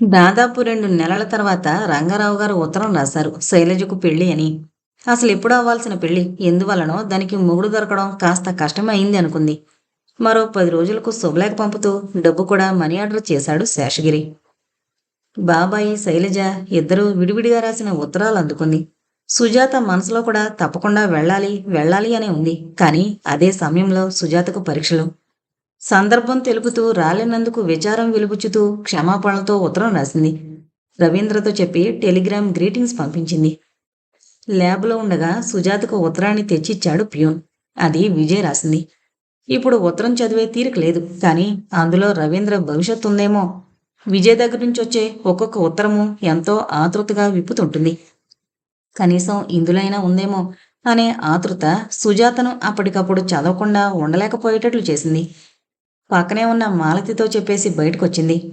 దాదాపు రెండు నెలల తర్వాత రంగారావు గారు ఉత్తరం రాశారు శైలజకు పెళ్ళి అని. అసలు ఎప్పుడు అవ్వాల్సిన పెళ్ళి ఎందువలనో దానికి మొగుడు దొరకడం కాస్త కష్టమైంది అనుకుంది. మరో పది రోజులకు శుభలేఖ పంపుతూ డబ్బు కూడా మనీ ఆర్డర్ చేశాడు శేషగిరి. బాబాయి శైలజ ఇద్దరూ విడివిడిగా రాసిన ఉత్తరాలు అందుకుంది. సుజాత మనసులో కూడా తప్పకుండా వెళ్ళాలి వెళ్ళాలి అనే ఉంది. కానీ అదే సమయంలో సుజాతకు పరీక్షలు. సందర్భం తెలుపుతూ రాలేనందుకు విచారం వెలుబుచ్చుతూ క్షమాపణలతో ఉత్తరం రాసింది. రవీంద్రతో చెప్పి టెలిగ్రామ్ గ్రీటింగ్స్ పంపించింది. ల్యాబ్లో ఉండగా సుజాతకు ఉత్తరాన్ని తెచ్చిచ్చాడు ప్యూన్. అది విజయ్ రాసింది. ఇప్పుడు ఉత్తరం చదివే తీరిక లేదు. కానీ అందులో రవీంద్ర భవిష్యత్తు ఉందేమో? విజయ్ దగ్గర నుంచి వచ్చే ఒక్కొక్క ఉత్తరము ఎంతో ఆతృతగా విప్పుతుంటుంది. కనీసం ఇందులైనా ఉందేమో? అనే ఆతృత సుజాతను అప్పటికప్పుడు చదవకుండా ఉండలేకపోయేటట్లు చేసింది. పక్కనే ఉన్న మాలతితో చెప్పేసి బయటకొచ్చింది.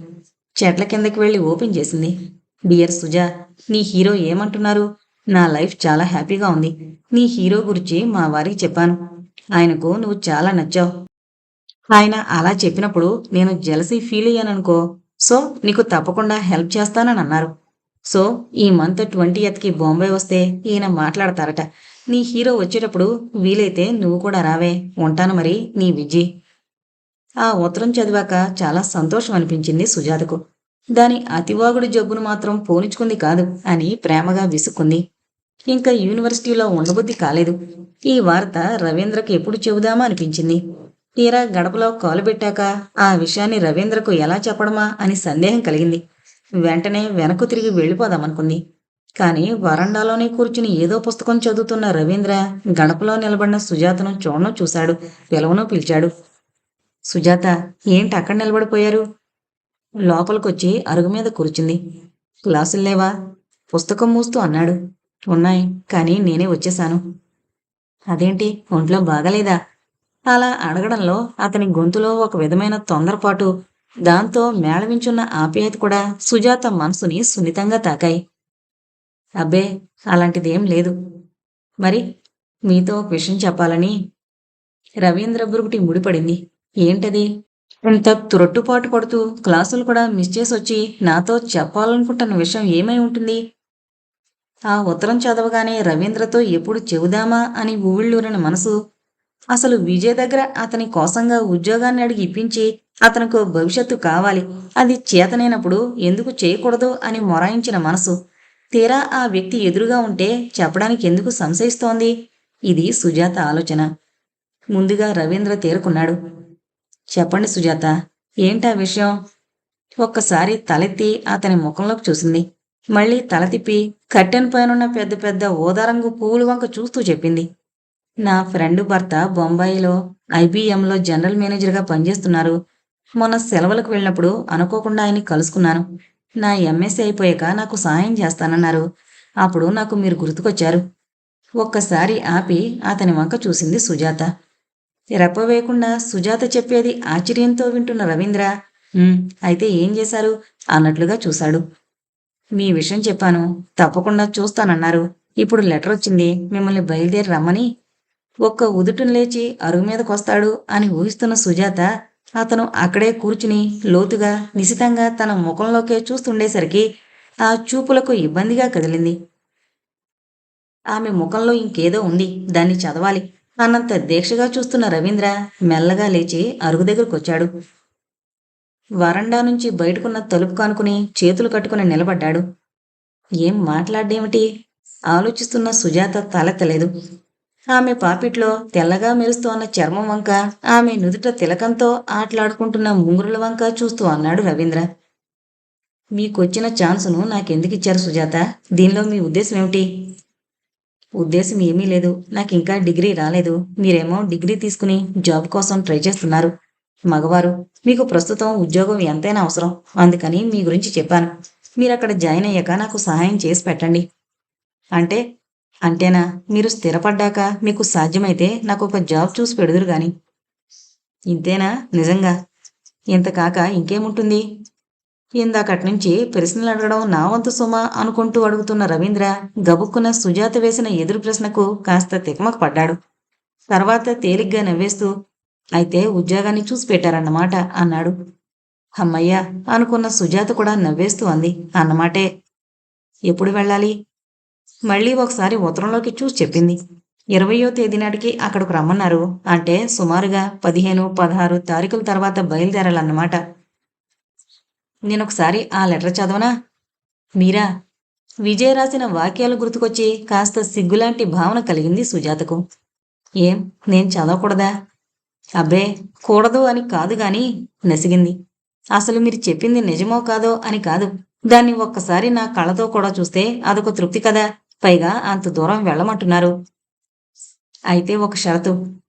చెట్ల కిందకి వెళ్ళి ఓపెన్ చేసింది. డియర్ సుజా నీ హీరో ఏమంటున్నారు? నా లైఫ్ చాలా హ్యాపీగా ఉంది. నీ హీరో గురించి మా వారికి చెప్పాను. ఆయనకు నువ్వు చాలా నచ్చావు. ఆయన అలా చెప్పినప్పుడు నేను జలసీ ఫీల్ అయ్యాననుకో సో నీకు తప్పకుండా హెల్ప్ చేస్తానని అన్నారు. సో ఈ మంత్ ట్వంటీ ఎత్కి బాంబే వస్తే ఈయన మాట్లాడతారట. నీ హీరో వచ్చేటప్పుడు వీలైతే నువ్వు కూడా రావే. ఉంటాను మరి నీ విజయ్ ఆ ఉత్తరం చదివాక చాలా సంతోషం అనిపించింది సుజాతకు. దాని అతివాగుడి జబ్బును మాత్రం పోనిచుకుంది కాదు అని ప్రేమగా విసుక్కుంది. ఇంకా యూనివర్సిటీలో ఉండబుద్ధి కాలేదు. ఈ వార్త రవీంద్రకు ఎప్పుడు చెబుదామా అనిపించింది. తీరా గడపలో కాలు పెట్టాక ఆ విషయాన్ని రవీంద్రకు ఎలా చెప్పడమా అని సందేహం కలిగింది. వెంటనే వెనక్కు తిరిగి వెళ్ళిపోదామనుకుంది. కానీ వరండాలోనే కూర్చుని ఏదో పుస్తకం చదువుతున్న రవీంద్ర గడపలో నిలబడిన సుజాతను చూడను చూశాడు పిలవను పిలిచాడు. సుజాత ఏంటి అక్కడ నిలబడిపోయారు? లోపలికొచ్చి అరుగు మీద కూర్చుంది. క్లాసులు లేవా? పుస్తకం మూస్తూ అన్నాడు. ఉన్నాయి కానీ నేనే వచ్చేశాను. అదేంటి ఒంట్లో బాగలేదా? అలా అడగడంలో అతని గొంతులో ఒక విధమైన తొందరపాటు దాంతో మేళవించున్న ఆప్యాయత కూడా సుజాత మనసుని సున్నితంగా తాకాయి. అబ్బే అలాంటిదేం లేదు. మరి మీతో ఒక విషయం చెప్పాలని రవీంద్ర బురుగుటి ముడిపడింది. ఏంటది? ఇంత తురట్టుపాటు పడుతూ క్లాసులు కూడా మిస్ చేసి వచ్చి నాతో చెప్పాలనుకుంటున్న విషయం ఏమై ఉంటుంది? ఆ ఉత్తరం చదవగానే రవీంద్రతో ఎప్పుడు చెబుదామా అని ఊళ్ళూరిన మనసు అసలు విజయ్ దగ్గర అతని కోసంగా ఉద్యోగాన్ని అడిగి ఇప్పించి అతనికి భవిష్యత్తు కావాలి. అది చేతనైనప్పుడు ఎందుకు చేయకూడదు అని మొరాయించిన మనసు. తీరా ఆ వ్యక్తి ఎదురుగా ఉంటే చెప్పడానికి ఎందుకు సంశయిస్తోంది? ఇది సుజాత ఆలోచన. ముందుగా రవీంద్ర తేరుకున్నాడు. చెప్పండి సుజాత ఏంటా విషయం? ఒక్కసారి తలెత్తి అతని ముఖంలోకి చూసింది. మళ్ళీ తల తిప్పి కట్టెన్ పైనున్న పెద్ద పెద్ద ఓదారంగు పువ్వులు వంక చూస్తూ చెప్పింది. నా ఫ్రెండ్ భర్త బొంబాయిలో ఐబీఎంలో జనరల్ మేనేజర్గా పనిచేస్తున్నారు. మొన్న సెలవులకు వెళ్ళినప్పుడు అనుకోకుండా ఆయన్ని కలుసుకున్నాను. నా ఎంఎస్సీ అయిపోయాక నాకు సహాయం చేస్తానన్నారు. అప్పుడు నాకు మీరు గుర్తుకొచ్చారు. ఒక్కసారి ఆపి అతని వంక చూసింది సుజాత. రెప్ప వేయకుండా సుజాత చెప్పేది ఆశ్చర్యంతో వింటున్న రవీంద్ర అయితే ఏం చేశారు? అన్నట్లుగా చూశాడు. మీ విషయం చెప్పాను తప్పకుండా చూస్తానన్నారు. ఇప్పుడు లెటర్ వచ్చింది మిమ్మల్ని బయలుదేరి రమ్మని. ఒక్క ఉదుటను లేచి అరుగు మీదకొస్తాడు అని ఊహిస్తున్న సుజాత అతను అక్కడే కూర్చుని లోతుగా నిశితంగా తన ముఖంలోకే చూస్తుండేసరికి ఆ చూపులకు ఇబ్బందిగా కదిలింది. ఆమె ముఖంలో ఇంకేదో ఉంది దాన్ని చదవాలి. అన్నంత దీక్షగా చూస్తున్న రవీంద్ర మెల్లగా లేచి అరుగు దగ్గరకొచ్చాడు. వరండా నుంచి బయటకున్న తలుపు కానుకుని చేతులు కట్టుకుని నిలబడ్డాడు. ఏం మాట్లాడేమిటి? ఆలోచిస్తున్న సుజాత తలెత్తలేదు ఆమె పాపిట్లో తెల్లగా మెరుస్తోన్న చర్మం వంక ఆమె నుదుట తిలకంతో ఆటలాడుకుంటున్న ముంగురుల వంక చూస్తూ అన్నాడు రవీంద్ర. మీకొచ్చిన ఛాన్సును నాకెందుకు ఇచ్చారు సుజాత? దీనిలో మీ ఉద్దేశం ఏమిటి ఉద్దేశం ఏమీ లేదు. నాకు ఇంకా డిగ్రీ రాలేదు. మీరేమో డిగ్రీ తీసుకుని జాబ్ కోసం ట్రై చేస్తున్నారు. మగవారు మీకు ప్రస్తుతం ఉద్యోగం ఎంతైనా అవసరం. అందుకని మీ గురించి చెప్పాను. మీరు అక్కడ జాయిన్ అయ్యాక నాకు సహాయం చేసి పెట్టండి. అంటే అంటేనా మీరు స్థిరపడ్డాక మీకు సాధ్యమైతే నాకు ఒక జాబ్ చూసి పెడుదురు గాని. ఇంతేనా? నిజంగా. ఇంత కాక ఇంకేముంటుంది? ఇందాకటి నుంచి ప్రశ్నలు అడగడం నా వంతు సుమా అనుకుంటూ అడుగుతున్న రవీంద్ర గబుక్కున సుజాత వేసిన ఎదురు ప్రశ్నకు కాస్త తికమక పడ్డాడు. తర్వాత తేలిగ్గా నవ్వేస్తూ అయితే ఉద్యోగాన్ని చూసి పెట్టారన్నమాట అన్నాడు. అమ్మయ్యా అనుకున్న సుజాత కూడా నవ్వేస్తూ అంది. అన్నమాటే ఎప్పుడు వెళ్ళాలి? మళ్ళీ ఒకసారి ఉత్తరంలోకి చూసి చెప్పింది. ఇరవయో తేదీ నాటికి అక్కడికి రమ్మన్నారు. అంటే సుమారుగా పదిహేను పదహారు తారీఖుల తర్వాత బయలుదేరాలన్నమాట. నేనొకసారి ఆ లెటర్ చదవనా? మీరా విజయ రాసిన వాక్యాలు గుర్తుకొచ్చి కాస్త సిగ్గులాంటి భావన కలిగింది సుజాతకు. ఏం నేను చదవకూడదా? అబ్బే కూడదు అని కాదు గాని నసిగింది. అసలు మీరు చెప్పింది నిజమో కాదో అని కాదు. దాన్ని ఒక్కసారి నా కళ్ళతో కూడా చూస్తే అదొక తృప్తి కదా. పైగా అంత దూరం వెళ్ళమంటున్నారు. అయితే ఒక షరతు.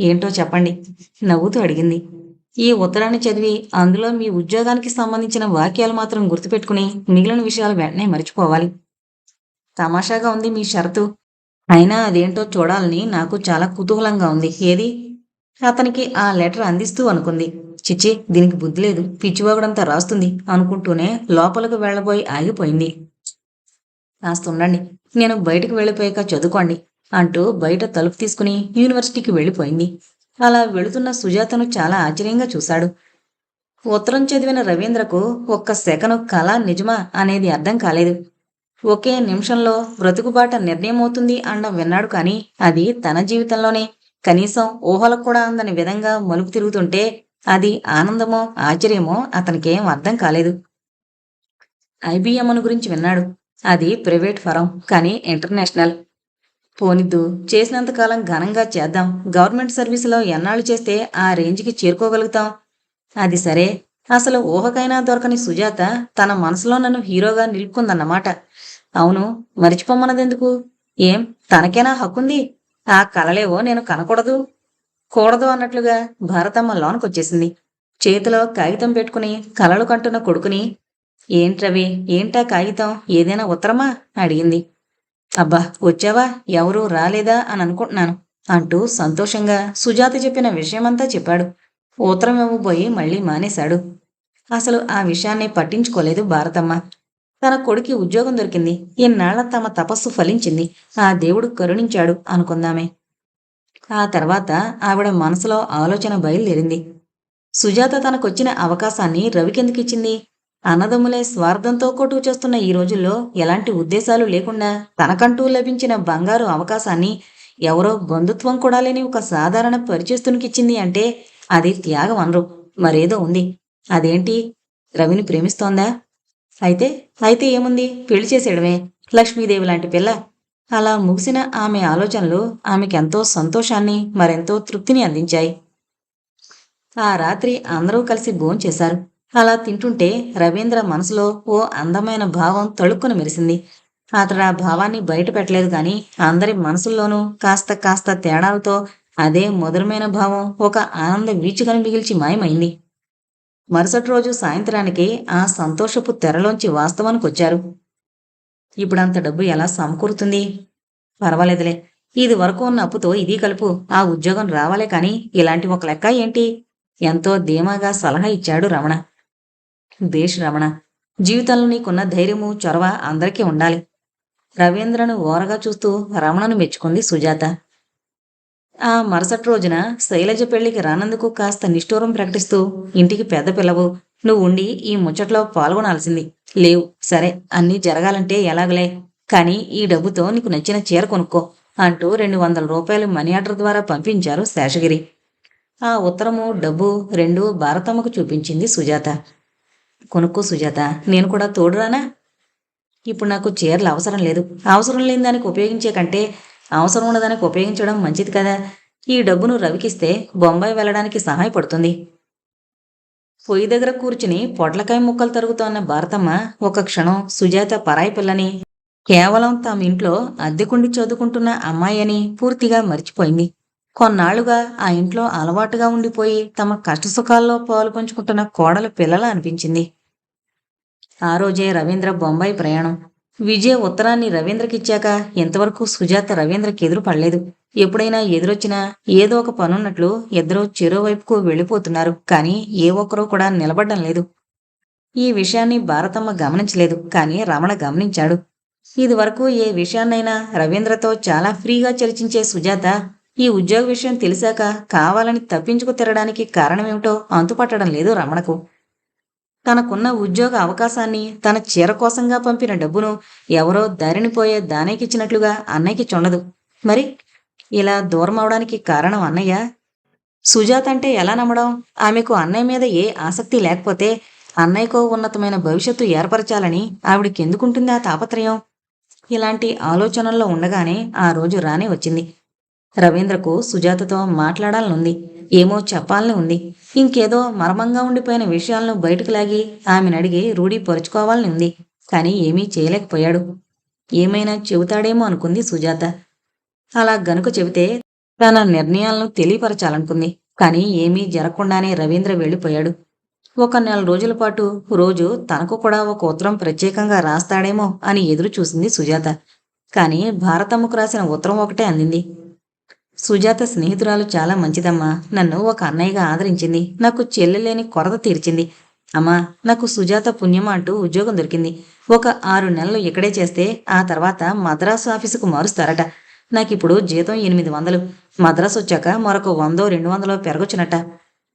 ఏంటో చెప్పండి. నవ్వుతూ అడిగింది. ఈ ఉత్తరాన్ని చదివి అందులో మీ ఉద్యోగానికి సంబంధించిన వాక్యాలు మాత్రం గుర్తుపెట్టుకుని మిగిలిన విషయాలు వెంటనే మర్చిపోవాలి. తమాషాగా ఉంది మీ షరతు. అయినా అదేంటో చూడాలని నాకు చాలా కుతూహలంగా ఉంది. ఏది? అతనికి ఆ లెటర్ అందిస్తూ అనుకుంది. చిచ్చి దీనికి బుద్ధి లేదు. పిచ్చివాగుడంతా రాస్తుంది అనుకుంటూనే లోపలికి వెళ్ళబోయి ఆగిపోయింది. కాస్త ఉండండి. నేను బయటకు వెళ్ళిపోయాక చదువుకోండి అంటూ బయట తలుపు తీసుకుని యూనివర్సిటీకి వెళ్ళిపోయింది. అలా వెళుతున్న సుజాతను చాలా ఆశ్చర్యంగా చూశాడు. ఉత్తరం చదివిన రవీంద్రకు ఒక్క సెకను కళ నిజమా అనేది అర్థం కాలేదు. ఒకే నిమిషంలో బ్రతుకుబాట నిర్ణయమవుతుంది అన్న విన్నాడు కానీ అది తన జీవితంలోనే. కనీసం ఊహలకు కూడా అందని విధంగా మలుపు తిరుగుతుంటే అది ఆనందమో ఆశ్చర్యమో అతనికేం అర్థం కాలేదు. ఐబిఎంను గురించి విన్నాడు. అది ప్రైవేట్ ఫరం కానీ ఇంటర్నేషనల్. పోనిద్దు. చేసినంతకాలం ఘనంగా చేద్దాం. గవర్నమెంట్ సర్వీసులో ఎన్నాళ్ళు చేస్తే ఆ రేంజ్కి చేరుకోగలుగుతాం? అది సరే. అసలు ఊహకైనా దొరకని సుజాత తన మనసులో నన్ను హీరోగా నిలుపుకుందన్నమాట. అవును మరిచిపోమన్నదెందుకు? ఏం తనకేనా హక్కుంది? ఆ కలలేవో నేను కనకూడదు. కూడదు అన్నట్లుగా భారతమ్మ లోనకొచ్చేసింది. చేతిలో కాగితం పెట్టుకుని కలలు కంటున్న కొడుకుని ఏంట్రవి ఏంటా కాగితం? ఏదైనా ఉత్తరమా? అడిగింది. అబ్బా వచ్చావా? ఎవరూ రాలేదా అని అనుకుంటున్నాను అంటూ సంతోషంగా సుజాత చెప్పిన విషయమంతా చెప్పాడు. ఉత్తరం ఇవ్వబోయి మళ్ళీ మానేశాడు. అసలు ఆ విషయాన్ని పట్టించుకోలేదు భారతమ్మ. తన కొడుకి ఉద్యోగం దొరికింది. ఇన్నాళ్ళ తమ తపస్సు ఫలించింది. ఆ దేవుడు కరుణించాడు అనుకుందామే. ఆ తర్వాత ఆవిడ మనసులో ఆలోచన బయలుదేరింది. సుజాత తనకొచ్చిన అవకాశాన్ని రవికెందుకిచ్చింది అన్నదమ్ములే స్వార్థంతో కొట్టుకు చేస్తున్న ఈ రోజుల్లో ఎలాంటి ఉద్దేశాలు లేకుండా తనకంటూ లభించిన బంగారు అవకాశాన్ని ఎవరో బంధుత్వం కూడా లేని ఒక సాధారణ పరిచేస్తునికిచ్చింది అంటే అది త్యాగం అనరు. మరేదో ఉంది. అదేంటి? రవిని ప్రేమిస్తోందా? అయితే అయితే ఏముంది? పెళ్ళి చేసేయడమే. లక్ష్మీదేవి లాంటి పిల్ల. అలా ముగిసిన ఆమె ఆలోచనలు ఆమెకెంతో సంతోషాన్ని మరెంతో తృప్తిని అందించాయి. ఆ రాత్రి అందరూ కలిసి భోంచేశారు. అలా తింటుంటే రవీంద్ర మనసులో ఓ అందమైన భావం తళుక్కున మెరిసింది. అతడు ఆ భావాన్ని బయట పెట్టలేదు కానీ అందరి మనసుల్లోనూ కాస్త కాస్త తేడాలతో అదే మధురమైన భావం ఒక ఆనంద వీచుకని మిగిల్చి మాయమైంది. మరుసటి రోజు సాయంత్రానికి ఆ సంతోషపు తెరలోంచి వాస్తవానికి వచ్చారు. ఇప్పుడంత డబ్బు ఎలా సమకూరుతుంది? పర్వాలేదులే. ఇది వరకు ఉన్న అప్పుతో ఇది కలుపు. ఆ ఉద్యోగం రావాలే కాని ఇలాంటి ఒక లెక్క ఏంటి? ఎంతో ధీమాగా సలహా ఇచ్చాడు రమణ. దేశ రమణ జీవితంలో నీకున్న ధైర్యము చొరవ అందరికీ ఉండాలి. రవీంద్రను ఓరగా చూస్తూ రమణను మెచ్చుకుంది సుజాత. ఆ మరుసటి రోజున శైలజ పెళ్ళికి రానందుకు కాస్త నిష్ఠూరం ప్రకటిస్తూ ఇంటికి పెద్ద పిల్లవు నువ్వు ఉండి ఈ ముచ్చట్లో పాల్గొనాల్సింది. లేవు సరే అన్నీ జరగాలంటే ఎలాగలే కానీ ఈ డబ్బుతో నీకు నచ్చిన చీర కొనుక్కో అంటూ రెండు వందల రూపాయలు మనీ ఆర్డర్ ద్వారా పంపించారు శేషగిరి. ఆ ఉత్తరము డబ్బు రెండు భారతమ్మకు చూపించింది సుజాత. కొనుక్కో సుజాత. నేను కూడా తోడురానా? ఇప్పుడు నాకు చీరలు అవసరం లేదు. అవసరం లేని దానికి ఉపయోగించే కంటే అవసరం ఉన్నదానికి ఉపయోగించడం మంచిది కదా. ఈ డబ్బును రవికిస్తే బొంబాయి వెళ్ళడానికి సహాయపడుతుంది పొయ్యి దగ్గర కూర్చుని పొట్లకాయ ముక్కలు తరుగుతోన్న భారతమ్మ ఒక క్షణం సుజాత పరాయి పిల్లని. కేవలం తమ ఇంట్లో అద్దెకుండి చదువుకుంటున్న అమ్మాయి అని పూర్తిగా మర్చిపోయింది. కొన్నాళ్ళుగా ఆ ఇంట్లో అలవాటుగా ఉండిపోయి తమ కష్టసుఖాల్లో పాలు పంచుకుంటున్న కోడలు పిల్లల అనిపించింది. ఆ రోజే రవీంద్ర బొంబాయి ప్రయాణం. విజయ ఉత్తరాన్ని రవీంద్రకిచ్చాక ఇంతవరకు సుజాత రవీంద్రకి ఎదురు పడలేదు. ఎప్పుడైనా ఎదురొచ్చినా ఏదో ఒక పనున్నట్లు ఇద్దరూ చెరోవైపుకు వెళ్ళిపోతున్నారు. కానీ ఏ ఒక్కరూ కూడా నిలబడడం లేదు. ఈ విషయాన్ని భారతమ్మ గమనించలేదు. కానీ రమణ గమనించాడు. ఇదివరకు ఏ విషయాన్నైనా రవీంద్రతో చాలా ఫ్రీగా చర్చించే సుజాత ఈ ఉద్యోగ విషయం తెలిసాక కావాలని తప్పించుకు తిరగడానికి కారణమేమిటో అంతుపట్టడం లేదు రమణకు. తనకున్న ఉద్యోగ అవకాశాన్ని తన చీర కోసంగా పంపిన డబ్బును ఎవరో దారిని పోయే దానేకిచ్చినట్లుగా అన్నయ్యకి చుండదు. మరి ఇలా దూరం అవడానికి కారణం అన్నయ్య? సుజాత అంటే ఎలా నమ్మడం? ఆమెకు అన్నయ్య మీద ఏ ఆసక్తి లేకపోతే అన్నయ్యకు ఉన్నతమైన భవిష్యత్తు ఏర్పరచాలని ఆవిడికి ఆ తాపత్రయం? ఇలాంటి ఆలోచనల్లో ఉండగానే ఆ రోజు రానే వచ్చింది. రవీంద్రకు సుజాతతో మాట్లాడాలనుంది. ఏమో చెప్పాలని ఉంది ఇంకేదో మర్మంగా ఉండిపోయిన విషయాలను బయటకు లాగి ఆమెను అడిగి రూఢీ పరుచుకోవాలని ఉంది కానీ ఏమీ చేయలేకపోయాడు. ఏమైనా చెబుతాడేమో అనుకుంది సుజాత. అలా గనుక చెబితే తన నిర్ణయాలను తెలియపరచాలనుకుంది. కానీ ఏమీ జరగకుండానే రవీంద్ర వెళ్ళిపోయాడు. ఒక నెల రోజుల పాటు రోజు తనకు కూడా ఒక ఉత్తరం ప్రత్యేకంగా రాస్తాడేమో అని ఎదురు చూసింది సుజాత. కానీ భారతమ్మకు రాసిన ఉత్తరం ఒకటే అందింది. సుజాత స్నేహితురాలు చాలా మంచిదమ్మా. నన్ను ఒక అన్నయ్యగా ఆదరించింది. నాకు చెల్లెలేని కొరత తీర్చింది. అమ్మా నాకు సుజాత పుణ్యం అంటూ ఉద్యోగం దొరికింది. ఒక ఆరు నెలలు ఇక్కడే చేస్తే ఆ తర్వాత మద్రాసు ఆఫీసుకు మారుస్తారట. నాకిప్పుడు జీతం ఎనిమిది వందలు. మద్రాసు వచ్చాక మరొక వందో రెండు వందలో పెరగొచ్చునట.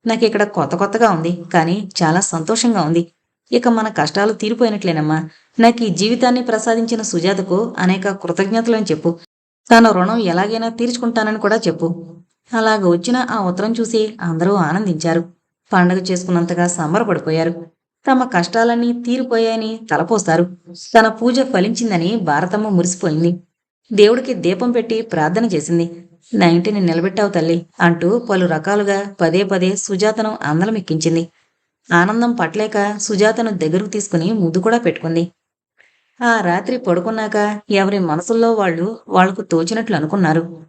నాకు ఇక్కడ కొత్త కొత్తగా ఉంది కానీ చాలా సంతోషంగా ఉంది. ఇక మన కష్టాలు తీరిపోయినట్లేనమ్మా. నాకు ఈ జీవితాన్ని ప్రసాదించిన సుజాతకు అనేక కృతజ్ఞతలని చెప్పు. తన రుణం ఎలాగైనా తీర్చుకుంటానని కూడా చెప్పు. అలాగ వచ్చిన ఆ ఉత్తరం చూసి అందరూ ఆనందించారు. పండగ చేసుకున్నంతగా సంబరపడిపోయారు. తమ కష్టాలన్నీ తీరిపోయాయని తలపోస్తారు. తన పూజ ఫలించిందని భారతమ్మ మురిసిపోయింది. దేవుడికి దీపం పెట్టి ప్రార్థన చేసింది. నా ఇంటిని నిలబెట్టావు తల్లి అంటూ పలు రకాలుగా పదే పదే సుజాతను అందలమెక్కించింది. ఆనందం పట్టలేక సుజాతను దగ్గరకు తీసుకుని ముద్దు కూడా పెట్టుకుంది. ఆ రాత్రి పడుకున్నాక ఎవరి మనసుల్లో వాళ్ళు వాళ్ళకు తోచినట్లు అనుకున్నారు.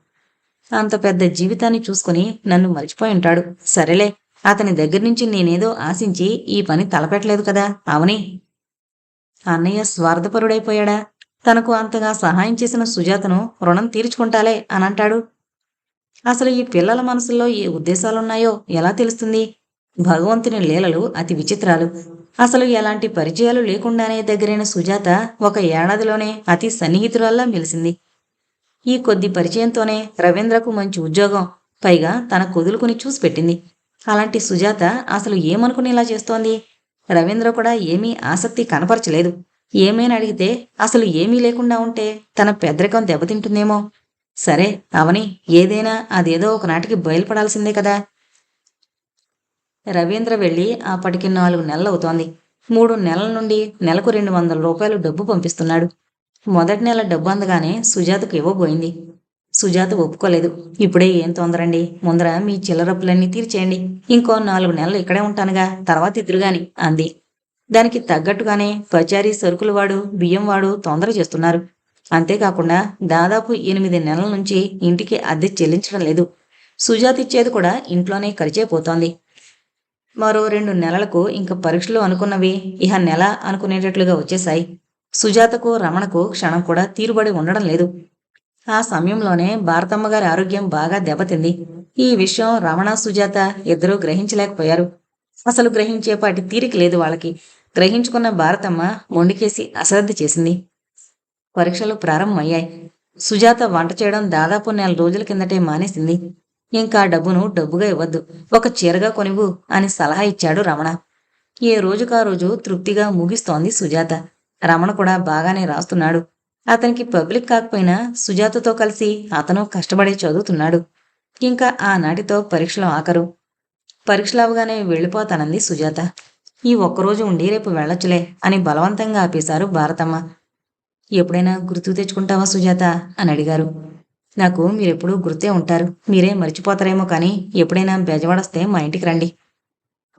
అంత పెద్ద జీవితాన్ని చూసుకుని నన్ను మర్చిపోయి ఉంటాడు. సరేలే అతని దగ్గర నుంచి నేనేదో ఆశించి ఈ పని తలపెట్టలేదు కదా అవని. అన్నయ్య స్వార్థపరుడైపోయాడా? తనకు అంతగా సహాయం చేసిన సుజాతను రుణం తీర్చుకుంటాలే అని అంటాడు. అసలు ఈ పిల్లల మనసుల్లో ఏ ఉద్దేశాలున్నాయో ఎలా తెలుస్తుంది? భగవంతుని లీలలు అతి విచిత్రాలు. అసలు ఎలాంటి పరిచయాలు లేకుండానే దగ్గరైన సుజాత ఒక ఏడాదిలోనే అతి సన్నిహితులల్లా మెలిసింది. ఈ కొద్ది పరిచయంతోనే రవీంద్రకు మంచి ఉద్యోగం పైగా తన కొదులుకుని చూసి పెట్టింది. అలాంటి సుజాత అసలు ఏమనుకుని ఇలా చేస్తోంది? రవీంద్ర కూడా ఏమీ ఆసక్తి కనపరచలేదు. ఏమైనా అడిగితే అసలు ఏమీ లేకుండా ఉంటే తన పెద్దరికం దెబ్బతింటుందేమో. సరే అవని ఏదైనా అదేదో ఒకనాటికి బయలుపడాల్సిందే కదా. రవీంద్ర వెళ్ళి అప్పటికి నాలుగు నెలలవుతోంది. మూడు నెలల నుండి నెలకు రెండు వందల రూపాయలు డబ్బు పంపిస్తున్నాడు. మొదటి నెల డబ్బు అందగానే సుజాతకు ఇవ్వబోయింది సుజాత ఒప్పుకోలేదు. ఇప్పుడే ఏం తొందరండి? ముందర మీ చిల్లరప్పులన్నీ తీర్చేయండి. ఇంకో నాలుగు నెలలు ఇక్కడే ఉంటానుగా. తర్వాత ఇద్దరుగాని అంది. దానికి తగ్గట్టుగానే పచారీ సరుకులు వాడు బియ్యం వాడు తొందర చేస్తున్నారు. అంతేకాకుండా దాదాపు ఎనిమిది నెలల నుంచి ఇంటికి అద్దె చెల్లించడం లేదు. సుజాత ఇచ్చేది కూడా ఇంట్లోనే ఖర్చైపోతోంది మరో రెండు నెలలకు ఇంక పరీక్షలు అనుకున్నవి. ఇహ నెల అనుకునేటట్లుగా వచ్చేశాయి. సుజాతకు రమణకు క్షణం కూడా తీరుబడి ఉండడం లేదు. ఆ సమయంలోనే భారతమ్మ గారి ఆరోగ్యం బాగా దెబ్బతింది. ఈ విషయం రమణ సుజాత ఇద్దరూ గ్రహించలేకపోయారు. అసలు గ్రహించేపాటి తీరిక లేదు వాళ్ళకి. గ్రహించుకున్న భారతమ్మ మొండికేసి అశ్రద్ధ చేసింది. పరీక్షలు ప్రారంభమయ్యాయి. సుజాత వంట చేయడం దాదాపు నెల రోజుల కిందటే మానేసింది. ఇంకా డబ్బును డబ్బుగా ఇవ్వద్దు. ఒక చీరగా కొనివు అని సలహా ఇచ్చాడు రమణ. ఏ రోజుకా రోజు తృప్తిగా ముగిస్తోంది సుజాత. రమణ కూడా బాగానే రాస్తున్నాడు. అతనికి పబ్లిక్ కాకపోయినా సుజాతతో కలిసి అతను కష్టపడి చదువుతున్నాడు. ఇంకా ఆనాటితో పరీక్షలు ఆఖరు పరీక్షలు అవగానే వెళ్ళిపోతానంది సుజాత. ఈ ఒక్కరోజు ఉండి రేపు వెళ్ళొచ్చులే అని బలవంతంగా ఆపేశారు భారతమ్మ. ఎప్పుడైనా గుర్తు తెచ్చుకుంటావా సుజాత? అని అడిగారు. నాకు మీరెప్పుడూ గుర్తే ఉంటారు. మీరే మర్చిపోతారేమో కానీ ఎప్పుడైనా బెజవాడొస్తే మా ఇంటికి రండి.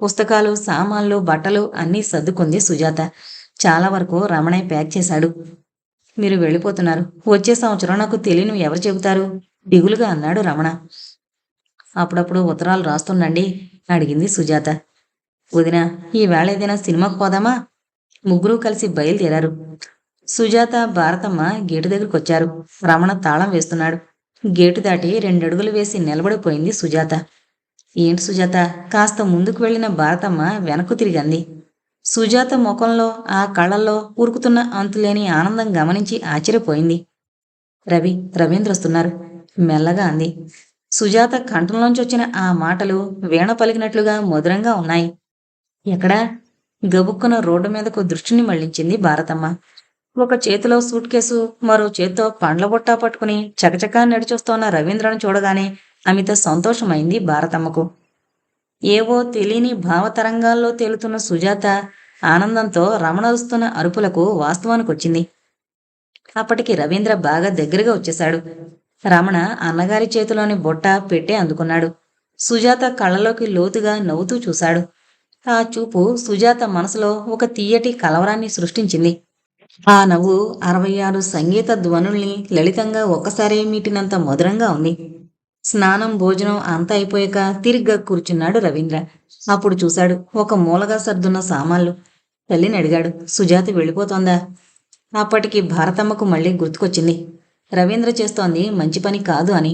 పుస్తకాలు సామాన్లు బట్టలు అన్నీ సర్దుకుంది సుజాత. చాలా వరకు రమణయ్య ప్యాక్ చేశాడు. మీరు వెళ్ళిపోతున్నారు. వచ్చే సంవత్సరం నాకు తెలియని ఎవరు చెబుతారు? దిగులుగా అన్నాడు రమణ. అప్పుడప్పుడు ఉత్తరాలు రాస్తుండండి అడిగింది సుజాత. వదిన ఈ వేళ ఏదైనా సినిమాకు పోదామా? ముగ్గురు కలిసి బయలుదేరారు. సుజాత భారతమ్మ గేటు దగ్గరికి వచ్చారు. రమణ తాళం వేస్తున్నాడు. గేటు దాటి రెండడుగులు వేసి నిలబడిపోయింది సుజాత. ఏంటి సుజాత? కాస్త ముందుకు వెళ్ళిన భారతమ్మ వెనక్కు తిరిగింది సుజాత ముఖంలో ఆ కళ్ళల్లో ఉరుకుతున్న అంతులేని ఆనందం గమనించి ఆశ్చర్యపోయింది. రవి రవీంద్ర వస్తున్నారు. మెల్లగా అంది. సుజాత కంఠంలోంచి వచ్చిన ఆ మాటలు వీణ పలికినట్లుగా మధురంగా ఉన్నాయి. ఎక్కడా? గబుక్కున రోడ్డు మీదకు దృష్టిని మళ్ళించింది భారతమ్మ. ఒక చేతిలో సూట్ కేసు మరో చేత్తో పండ్ల బుట్ట పట్టుకుని చకచకా నడిచొస్తోన్న రవీంద్రను చూడగానే అమిత సంతోషమైంది భారతమ్మకు. ఏవో తెలియని భావతరంగాల్లో తేలుతున్న సుజాత ఆనందంతో రమణరుస్తున్న అరుపులకు వాస్తవానికొచ్చింది. అప్పటికి రవీంద్ర బాగా దగ్గరగా వచ్చేశాడు. రమణ అన్నగారి చేతిలోని బొట్ట పెట్టే అందుకున్నాడు. సుజాత కళ్ళలోకి లోతుగా నవ్వుతూ చూశాడు. ఆ చూపు సుజాత మనసులో ఒక తీయటి కలవరాన్ని సృష్టించింది. ఆ నవ్వు అరవై ఆరు సంగీత ధ్వనుల్ని లలితంగా ఒక్కసారే మీటినంత మధురంగా ఉంది. స్నానం భోజనం అంతా అయిపోయాక తిరిగ్గా కూర్చున్నాడు రవీంద్ర. అప్పుడు చూశాడు ఒక మూలగా సర్దున్న సామాన్లు. తల్లిని అడిగాడు సుజాత వెళ్ళిపోతోందా? అప్పటికి భారతమ్మకు మళ్ళీ గుర్తుకొచ్చింది. రవీంద్ర చేస్తోంది మంచి పని కాదు అని.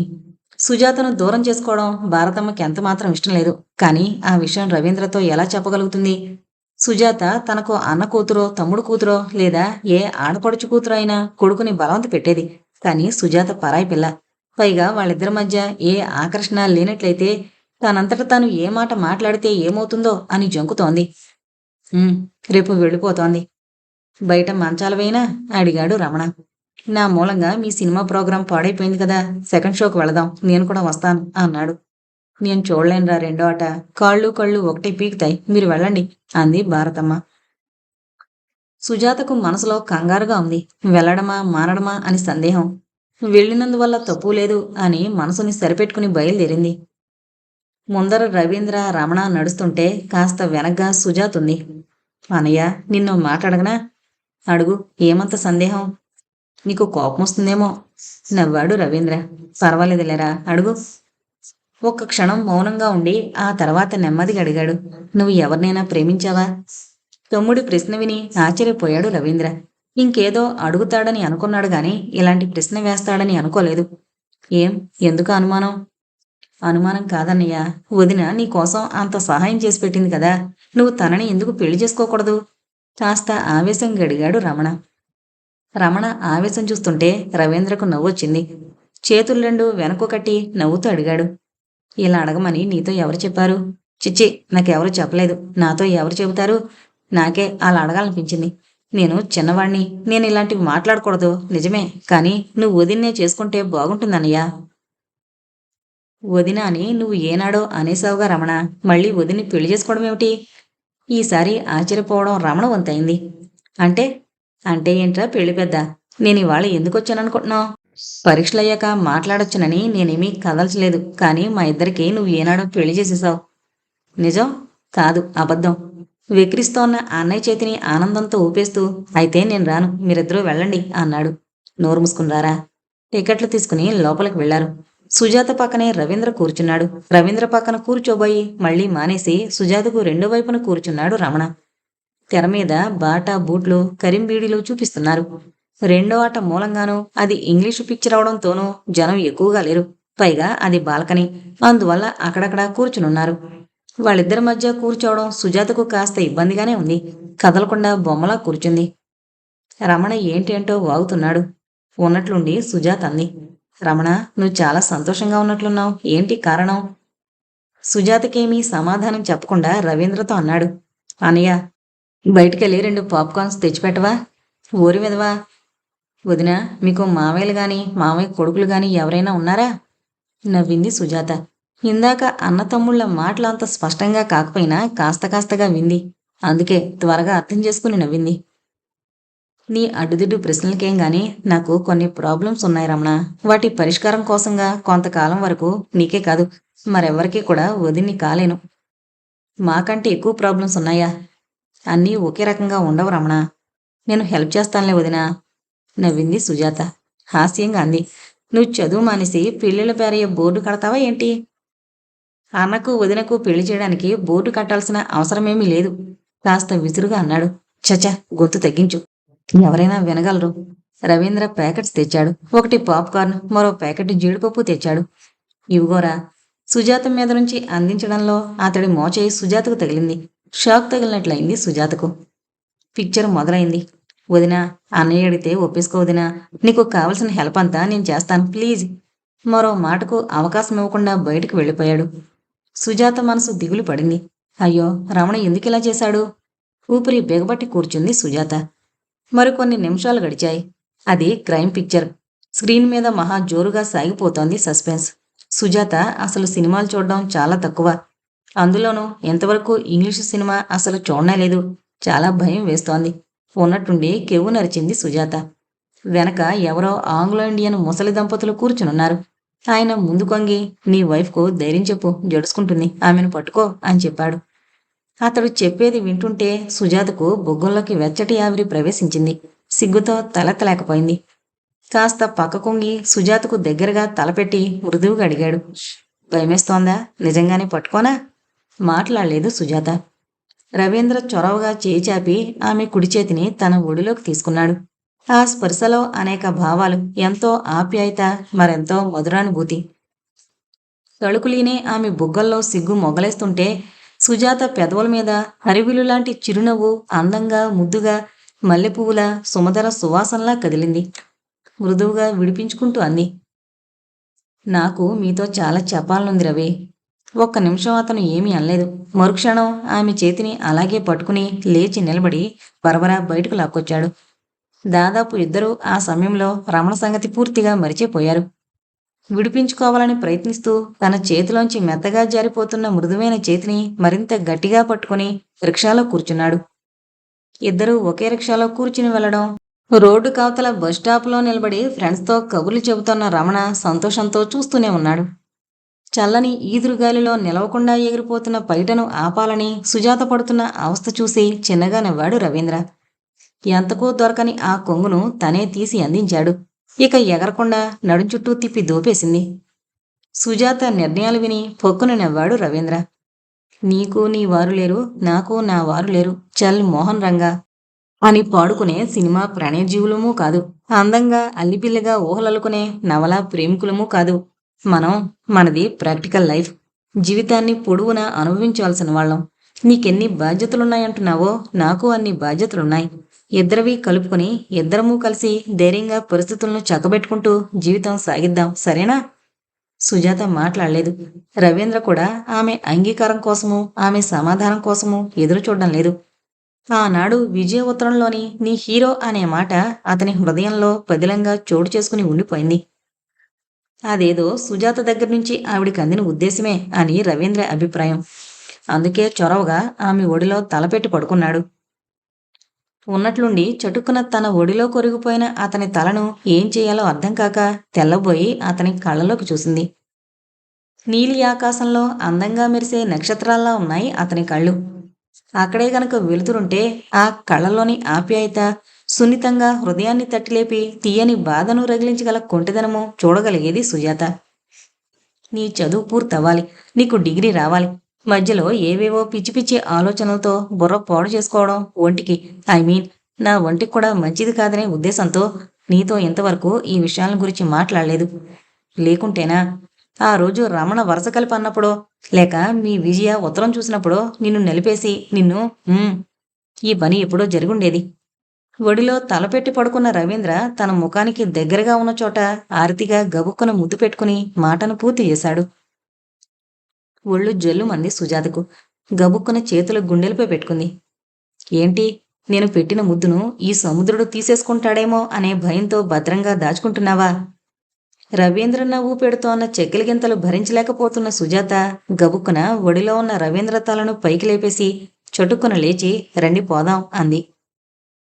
సుజాతను దూరం చేసుకోవడం భారతమ్మకి ఎంతమాత్రం ఇష్టం లేదు. కానీ ఆ విషయం రవీంద్రతో ఎలా చెప్పగలుగుతుంది? సుజాత తనకు అన్న కూతురో తమ్ముడు కూతురో లేదా ఏ ఆడపడుచు కూతురు అయినా కొడుకుని బలవంత పెట్టేది. కానీ సుజాత పరాయి పిల్ల. పైగా వాళ్ళిద్దరి మధ్య ఏ ఆకర్షణ లేనట్లయితే తనంతట తాను ఏ మాట మాట్లాడితే ఏమవుతుందో అని జంకుతోంది. రేపు వెళ్ళిపోతోంది. బయట మంచాలవైనా అడిగాడు రమణ. నా మూలంగా మీ సినిమా ప్రోగ్రాం పాడైపోయింది కదా సెకండ్ షోకి వెళదాం. నేను కూడా వస్తాను అన్నాడు. నేను చూడలేనురా రెండో ఆట. కాళ్ళు కళ్ళు ఒకటి పీకుతాయి. మీరు వెళ్ళండి అంది భారతమ్మ. సుజాతకు మనసులో కంగారుగా ఉంది. వెళ్ళడమా మారడమా అని సందేహం. వెళ్ళినందువల్ల తప్పు లేదు అని మనసుని సరిపెట్టుకుని బయలుదేరింది. ముందర రవీంద్ర రమణ నడుస్తుంటే కాస్త వెనగ్గా సుజాత ఉంది. అనయ్య నిన్ను మాట్లాడగనా? అడుగు ఏమంత సందేహం? నీకు కోపం వస్తుందేమో నవ్వాడు రవీంద్ర. పర్వాలేదులేరా అడుగు. ఒక్క క్షణం మౌనంగా ఉండి ఆ తర్వాత నెమ్మదిగా అడిగాడు నువ్వు ఎవరినైనా ప్రేమించావా? తమ్ముడి ప్రశ్న విని ఆశ్చర్యపోయాడు రవీంద్ర. ఇంకేదో అడుగుతాడని అనుకున్నాడు గాని ఇలాంటి ప్రశ్న వేస్తాడని అనుకోలేదు. ఏం? ఎందుకు అనుమానం? అనుమానం కాదన్నయ్య. వదిన నీకోసం అంత సహాయం చేసి పెట్టింది కదా. నువ్వు తనని ఎందుకు పెళ్ళి చేసుకోకూడదు? కాస్త ఆవేశంగా అడిగాడు రమణ. రమణ ఆవేశం చూస్తుంటే రవీంద్రకు నవ్వొచ్చింది. చేతులు రెండు వెనక్కు కట్టి నవ్వుతూ అడిగాడు. ఇలా అడగమని నీతో ఎవరు చెప్పారు? చిచ్చి నాకెవరు చెప్పలేదు. నాతో ఎవరు చెబుతారు? నాకే అలా అడగాలనిపించింది. నేను చిన్నవాణ్ణి. నేను ఇలాంటివి మాట్లాడకూడదు. నిజమే. కానీ నువ్వు వదిన్నే చేసుకుంటే బాగుంటుందన్నయ్యా వదిన అని నువ్వు ఏనాడో అనేసావుగా రమణ. మళ్ళీ వదిని పెళ్ళి చేసుకోవడం ఏమిటి? ఈసారి ఆశ్చర్యపోవడం రమణ వంతైంది అంటే అంటే ఏంట్రా పెళ్ళి పెద్ద? నేను ఇవాళ ఎందుకు వచ్చాననుకుంటున్నావు పరీక్షలు అయ్యాక మాట్లాడొచ్చునని నేనేమీ కదల్చలేదు. కానీ మా ఇద్దరికి నువ్వు ఏనాడో పెళ్ళి చేసేసావు. నిజం? కాదు. అబద్ధం. వెక్కిరిస్తోన్న అన్నయ్య చేతిని ఆనందంతో ఊపేస్తూ అయితే నేను రాను. మీరిద్దరూ వెళ్ళండి అన్నాడు. నోరు మూసుకున్నారా? టికెట్లు తీసుకుని లోపలికి వెళ్ళారు సుజాత పక్కనే రవీంద్ర కూర్చున్నాడు. రవీంద్ర పక్కన కూర్చోబోయి మళ్ళీ మానేసి సుజాతకు రెండో వైపున కూర్చున్నాడు రమణ. తెర మీద బాటా బూట్లు కరింబీడీలు చూపిస్తున్నారు. రెండో ఆట మూలంగానూ అది ఇంగ్లీషు పిక్చర్ అవడంతోనూ జనం ఎక్కువగా లేరు. పైగా అది బాల్కనీ. అందువల్ల అక్కడక్కడ కూర్చునున్నారు. వాళ్ళిద్దరి మధ్య కూర్చోవడం సుజాతకు కాస్త ఇబ్బందిగానే ఉంది. కదలకుండా బొమ్మలా కూర్చుంది. రమణ ఏంటేంటో వాగుతున్నాడు. ఉన్నట్లుండి సుజాత అంది. రమణ నువ్వు చాలా సంతోషంగా ఉన్నట్లున్నావు. ఏంటి కారణం? సుజాతకేమీ సమాధానం చెప్పకుండా రవీంద్రతో అన్నాడు. అనయ్య బయటికెళ్ళి రెండు పాప్కార్న్స్ తెచ్చిపెట్టవా? ఊరి మీదవా? వదిన మీకు మావయ్యలు గాని మావయ్య కొడుకులు గాని ఎవరైనా ఉన్నారా? నవ్వింది సుజాత. ఇందాక అన్నతమ్ముళ్ళ మాటలు అంత స్పష్టంగా కాకపోయినా కాస్త కాస్తగా వింది. అందుకే త్వరగా అర్థం చేసుకుని నవ్వింది. నీ అడ్డుదిడ్డు ప్రశ్నలకేం గాని నాకు కొన్ని ప్రాబ్లమ్స్ ఉన్నాయి రమణ. వాటి పరిష్కారం కోసంగా కొంతకాలం వరకు నీకే కాదు మరెవ్వరికీ కూడా వదిని కాలేను. మాకంటే ఎక్కువ ప్రాబ్లమ్స్ ఉన్నాయా? అన్నీ ఒకే రకంగా ఉండవు రమణ. నేను హెల్ప్ చేస్తానులే వదినా. నవ్వింది సుజాత. హాస్యంగా అంది. నువ్వు చదువు మానేసి పెళ్ళిళ్ళ పేరయ్య బోర్డు కడతావా ఏంటి? అన్నకు వదినకు పెళ్ళి చేయడానికి బోర్డు కట్టాల్సిన అవసరమేమీ లేదు. కాస్త విసురుగా అన్నాడు. చచ గొంతు తగ్గించు. ఎవరైనా వినగలరు. రవీంద్ర ప్యాకెట్స్ తెచ్చాడు. ఒకటి పాప్కార్న్ మరో ప్యాకెట్ జీడిపప్పు తెచ్చాడు. ఇవిగోరా సుజాత మీద నుంచి అందించడంలో అతడి మోచేయి సుజాతకు తగిలింది. షాక్ తగిలినట్లయింది సుజాతకు. పిక్చర్ మొదలైంది. వదినా అన్నయ్య అడిగితే ఒప్పేసుకో వదినా నీకు కావలసిన హెల్ప్ అంతా నేను చేస్తాను ప్లీజ్ మరో మాటకు అవకాశం ఇవ్వకుండా బయటకు వెళ్ళిపోయాడు. సుజాత మనసు దిగులు పడింది. అయ్యో రమణ ఎందుకు ఇలా చేశాడు? ఊపిరి బిగబట్టి కూర్చుంది సుజాత. మరికొన్ని నిమిషాలు గడిచాయి. అది క్రైమ్ పిక్చర్ స్క్రీన్ మీద మహా జోరుగా సాగిపోతోంది సస్పెన్స్ సుజాత అసలు సినిమాలు చూడడం చాలా తక్కువ. అందులోనూ ఎంతవరకు ఇంగ్లీషు సినిమా అసలు చూడలేదు చాలా భయం వేస్తోంది. ఉన్నట్టుండి కెవ్వు నరిచింది సుజాత. వెనక ఎవరో ఆంగ్లో ఇండియన్ ముసలి దంపతులు కూర్చునున్నారు. ఆయన ముందు కొంగి నీ వైఫ్కు ధైర్యం చెప్పు జడుచుకుంటుంది ఆమెను పట్టుకో అని చెప్పాడు. అతడు చెప్పేది వింటుంటే సుజాతకు బొగ్గుల్లోకి వెచ్చటి ఆవిరి ప్రవేశించింది. సిగ్గుతో తలెత్తలేకపోయింది కాస్త పక్క కొంగి సుజాతకు దగ్గరగా తలపెట్టి మృదువుగా అడిగాడు. భయమేస్తోందా? నిజంగానే పట్టుకోనా? మాట్లాడలేదు సుజాత. రవీంద్ర చొరవగా చేయి చాపి ఆమె కుడి చేతిని తన ఒడిలోకి తీసుకున్నాడు. ఆ స్పర్శలో అనేక భావాలు ఎంతో ఆప్యాయత మరెంతో మధురానుభూతి. తళుకులీనే ఆమె బుగ్గల్లో సిగ్గు మొగలేస్తుంటే సుజాత పెదవుల మీద హరివిలు లాంటి చిరునవ్వు అందంగా ముద్దుగా మల్లెపువ్వుల సుమధర సువాసనలా కదిలింది. మృదువుగా విడిపించుకుంటూ అంది. నాకు మీతో చాలా చెప్పాలనుంది రవి. ఒక్క నిమిషం అతను ఏమీ అనలేదు. మరుక్షణం ఆమె చేతిని అలాగే పట్టుకుని లేచి నిలబడి బరబరా బయటకు లాక్కొచ్చాడు. దాదాపు ఇద్దరూ ఆ సమయంలో రమణ సంగతి పూర్తిగా మరిచిపోయారు. విడిపించుకోవాలని ప్రయత్నిస్తూ తన చేతిలోంచి మెత్తగా జారిపోతున్న మృదువైన చేతిని మరింత గట్టిగా పట్టుకుని రిక్షాలో కూర్చున్నాడు. ఇద్దరూ ఒకే రిక్షాలో కూర్చుని వెళ్ళడం రోడ్డు కవతల బస్టాప్లో నిలబడి ఫ్రెండ్స్తో కబుర్లు చెబుతున్న రమణ సంతోషంతో చూస్తూనే ఉన్నాడు. చల్లని ఈదురుగాలిలో నిలవకుండా ఎగిరిపోతున్న పైటను ఆపాలని సుజాత పడుతున్న అవస్థ చూసి చిన్నగా నవ్వాడు రవీంద్ర. ఎంతకో దొరకని ఆ కొంగును తనే తీసి అందించాడు. ఇక ఎగరకుండా నడుం చుట్టూ తిప్పి దోపేసింది. సుజాత నిర్ణయాలు విని పొక్కున నవ్వాడు రవీంద్ర. నీకు నీ వారు లేరు నాకు నా వారు లేరు. చల్ మోహన్ రంగా అని పాడుకునే సినిమా ప్రణయజీవులము కాదు. అందంగా అల్లిపిల్లిగా ఊహలలుకునే నవల ప్రేమికులమూ కాదు. మనం మనది ప్రాక్టికల్ లైఫ్. జీవితాన్ని పొడవునా అనుభవించాల్సిన వాళ్ళం. నీకెన్ని బాధ్యతలున్నాయంటున్నావో నాకు అన్ని బాధ్యతలున్నాయి. ఇద్దరివి కలుపుకొని ఇద్దరము కలిసి ధైర్యంగా పరిస్థితులను చక్కబెట్టుకుంటూ జీవితం సాగిద్దాం సరేనా? సుజాత మాట్లాడలేదు. రవీంద్ర కూడా ఆమె అంగీకారం కోసము ఆమె సమాధానం కోసము ఎదురు చూడడం లేదు. ఆనాడు విజయ ఉత్తరంలోని నీ హీరో అనే మాట అతని హృదయంలో పదిలంగా చోటు చేసుకుని ఉండిపోయింది. అదేదో సుజాత దగ్గర నుంచి ఆవిడికి అందిన ఉద్దేశమే అని రవీంద్ర అభిప్రాయం. అందుకే చొరవగా ఆమె ఒడిలో తలపెట్టి పడుకున్నాడు. ఉన్నట్లుండి చటుక్కున తన ఒడిలో కొరిగిపోయిన అతని తలను ఏం చేయాలో అర్థం కాక తెల్లబోయి అతని కళ్ళలోకి చూసింది. నీలి ఆకాశంలో అందంగా మెరిసే నక్షత్రాల్లా ఉన్నాయి అతని కళ్ళు. అక్కడే గనక వెలుతురుంటే ఆ కళ్ళలోని ఆప్యాయత సున్నితంగా హృదయాన్ని తట్టిలేపి తీయని బాధను రగిలించగల కొంటిదనము చూడగలిగేది సుజాత. నీ చదువు పూర్తవ్వాలి నీకు డిగ్రీ రావాలి. మధ్యలో ఏవేవో పిచ్చి పిచ్చి ఆలోచనలతో బుర్ర పాడు చేసుకోవడం ఒంటికి. ఐ మీన్ నా ఒంటికి కూడా మంచిది కాదనే ఉద్దేశంతో నీతో ఇంతవరకు ఈ విషయాల గురించి మాట్లాడలేదు. లేకుంటేనా? ఆ రోజు రమణ వరుస కలిపి అన్నప్పుడో లేక మీ విజయ ఉత్తరం చూసినప్పుడో నిన్ను నిలిపేసి నిన్ను ఈ పని ఎప్పుడో జరుగుండేది. ఒడిలో తలపెట్టి పడుకున్న రవీంద్ర తన ముఖానికి దగ్గరగా ఉన్న చోట ఆరతిగా గబుక్కున ముద్దు పెట్టుకుని మాటను పూర్తి చేశాడు. ఒళ్ళు జల్లుమంది సుజాతకు. గబుక్కున చేతుల గుండెలపై పెట్టుకుంది. ఏంటి? నేను పెట్టిన ముద్దును ఈ సముద్రుడు తీసేసుకుంటాడేమో అనే భయంతో భద్రంగా దాచుకుంటున్నావా? రవీంద్ర నవ్వు పెడుతోన్న చెక్కిలి గింతలు భరించలేకపోతున్న సుజాత గబుక్కున ఒడిలో ఉన్న రవీంద్ర తలను పైకి లేపేసి చటుక్కున లేచి రండి పోదాం అంది.